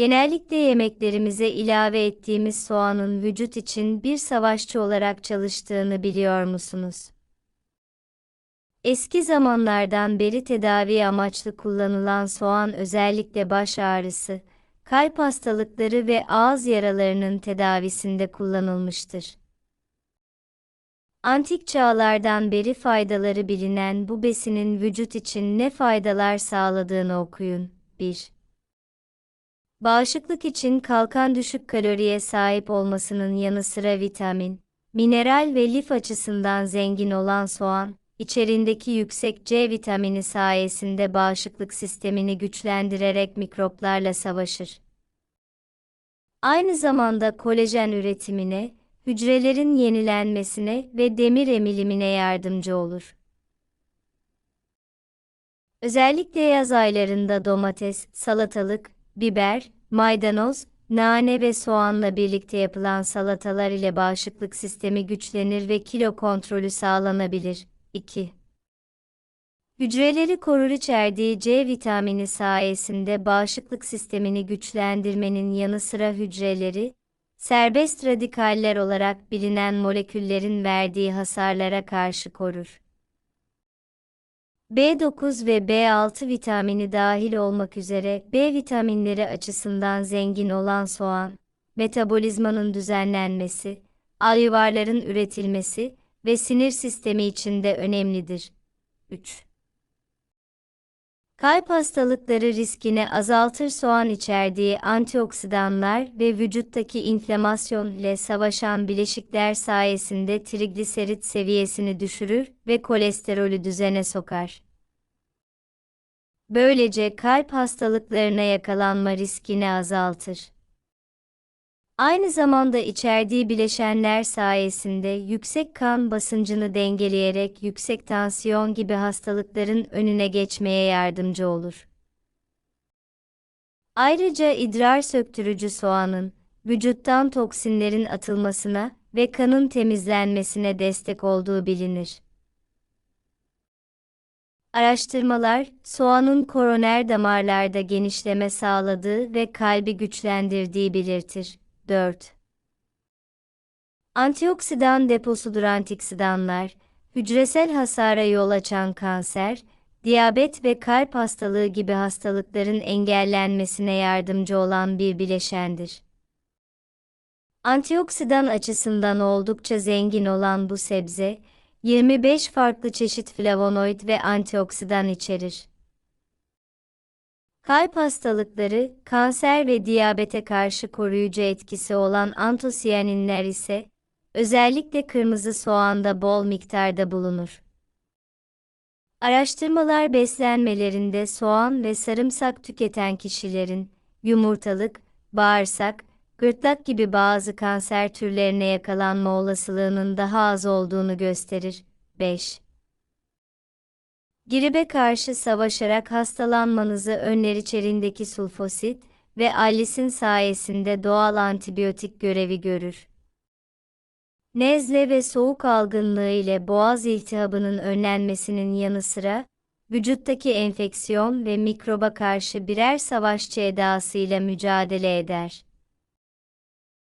Genellikle yemeklerimize ilave ettiğimiz soğanın vücut için bir savaşçı olarak çalıştığını biliyor musunuz? Eski zamanlardan beri tedavi amaçlı kullanılan soğan özellikle baş ağrısı, kalp hastalıkları ve ağız yaralarının tedavisinde kullanılmıştır. Antik çağlardan beri faydaları bilinen bu besinin vücut için ne faydalar sağladığını okuyun. 1. Bağışıklık için kalkan düşük kaloriye sahip olmasının yanı sıra vitamin, mineral ve lif açısından zengin olan soğan, içerindeki yüksek C vitamini sayesinde bağışıklık sistemini güçlendirerek mikroplarla savaşır. Aynı zamanda kolajen üretimine, hücrelerin yenilenmesine ve demir emilimine yardımcı olur. Özellikle yaz aylarında domates, salatalık, biber, maydanoz, nane ve soğanla birlikte yapılan salatalar ile bağışıklık sistemi güçlenir ve kilo kontrolü sağlanabilir. 2. Hücreleri korur içerdiği C vitamini sayesinde bağışıklık sistemini güçlendirmenin yanı sıra hücreleri, serbest radikaller olarak bilinen moleküllerin verdiği hasarlara karşı korur. B9 ve B6 vitamini dahil olmak üzere B vitaminleri açısından zengin olan soğan, metabolizmanın düzenlenmesi, alüvarların üretilmesi ve sinir sistemi için de önemlidir. 3. Kalp hastalıkları riskini azaltır soğan içerdiği antioksidanlar ve vücuttaki inflamasyon ile savaşan bileşikler sayesinde trigliserit seviyesini düşürür ve kolesterolü düzene sokar. Böylece kalp hastalıklarına yakalanma riskini azaltır. Aynı zamanda içerdiği bileşenler sayesinde yüksek kan basıncını dengeleyerek yüksek tansiyon gibi hastalıkların önüne geçmeye yardımcı olur. Ayrıca idrar söktürücü soğanın vücuttan toksinlerin atılmasına ve kanın temizlenmesine destek olduğu bilinir. Araştırmalar, soğanın koroner damarlarda genişleme sağladığı ve kalbi güçlendirdiği belirtir. 4. Antioksidan deposudur antioksidanlar, hücresel hasara yol açan kanser, diyabet ve kalp hastalığı gibi hastalıkların engellenmesine yardımcı olan bir bileşendir. Antioksidan açısından oldukça zengin olan bu sebze, 25 farklı çeşit flavonoid ve antioksidan içerir. Kalp hastalıkları, kanser ve diyabete karşı koruyucu etkisi olan antosiyaninler ise, özellikle kırmızı soğanda bol miktarda bulunur. Araştırmalar beslenmelerinde soğan ve sarımsak tüketen kişilerin, yumurtalık, bağırsak, gırtlak gibi bazı kanser türlerine yakalanma olasılığının daha az olduğunu gösterir. 5. Gribe karşı savaşarak hastalanmanızı önler içerindeki sulfosit ve allisin sayesinde doğal antibiyotik görevi görür. Nezle ve soğuk algınlığı ile boğaz iltihabının önlenmesinin yanı sıra, vücuttaki enfeksiyon ve mikroba karşı birer savaşçı edasıyla mücadele eder.